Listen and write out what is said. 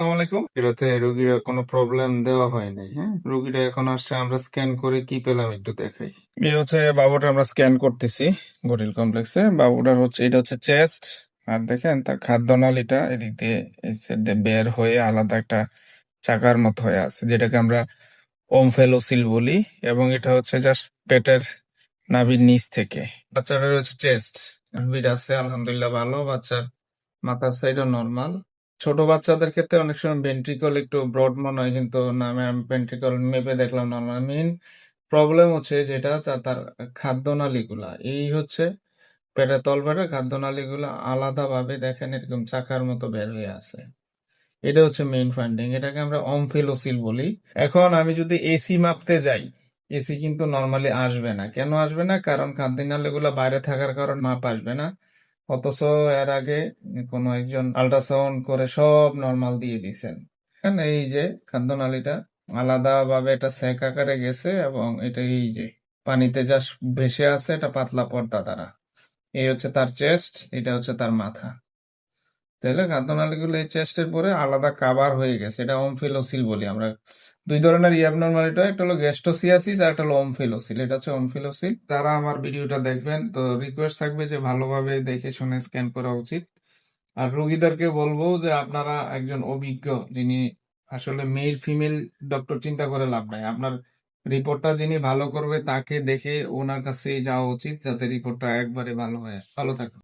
আসসালামু আলাইকুম। এটাতে রোগীরা কোনো প্রবলেম দেওয়া হয় নাই হ্যাঁ? রোগীরা এখন আসছে আমরা স্ক্যান করে কি পেলাম একটু দেখাই। এই হচ্ছে বাবুটা আমরা স্ক্যান করতেছি গরিল কমপ্লেক্সে বাবুটার হচ্ছে এটা হচ্ছে চেস্ট আর দেখেন তার খাদ্যনালীটা এদিক দিয়ে বের হয়ে আলাদা একটা চাকার মতো হয়ে আছে যেটাকে আমরা ওমফেলোসিল বলি এবং এটা হচ্ছে জাস্ট পেটের নাভির নিচ থেকে। বাচ্চাটার হচ্ছে চেস্ট হার্টবিট আছে আলহামদুলিল্লাহ ভালো বাচ্চার মাথার সাইডও নর্মাল ছোট বাচ্চাদের ক্ষেত্রে অনেক সময় ভেন্ট্রিকল একটু ব্রড মনে হয়, কিন্তু না ম্যাম ভেন্ট্রিকল মেপে দেখলাম নর্মাল মেইন প্রবলেম হচ্ছে যেটা তার খাদ্যনালীগুলা। এই হচ্ছে পেটের তলপেটের খাদ্যনালীগুলা আলাদাভাবে দেখেন এরকম চাকার মতো বের হয়ে আছে। এটা হচ্ছে মেইন ফাইন্ডিং এটাকে আমরা অমফিলোসিল বলি। এখন আমি যদি এসি মাপতে যাই এসি কিন্তু নর্মালি আসবে না। কেন আসবে না? কারণ খাদ্যনালীগুলো বাইরে থাকার কারণে মাপ আসবে না। অথচ এর আগে কোনো একজন আল্ট্রাসাউন্ড করে সব নর্মাল দিয়ে দিছেন। এখানে এই যে খাদ্যনালীটা আলাদাভাবে এটা সেক আকারে গেছে এবং এটা এই যে পানিতে যা ভেসে আছে এটা পাতলা পর্দা দ্বারা। এই হচ্ছে তার চেস্ট এটা হচ্ছে তার মাথা। তাহলে খাদ্যনালীগুলো এই চেস্টের পরে আলাদা কাবার হয়ে গেছে। এটা অমফিলোসিল বলি আমরা। দুই ধরনের ইয়াবনর্মালিটি হয় একটা হলো গ্যাস্ট্রোসিয়াসিস আর একটা হলো অমফিলোসিল এটা হচ্ছে অমফিলোসিল যারা আমার ভিডিওটা দেখবেন, তো রিকোয়েস্ট থাকবে যে ভালোভাবে দেখে শুনে স্ক্যান করা উচিত। আর রোগীদেরকে বলব যে আপনারা একজন অভিজ্ঞ যিনি আসলে মেল ফিমেল ডক্টর চিন্তা করে লাভ নাই। আপনার রিপোর্টটা যিনি ভালো করবে তাকে দেখে ওনার কাছে যাওয়া উচিত যাতে রিপোর্টটা একবারে ভালো হয়। ভালো থাকুন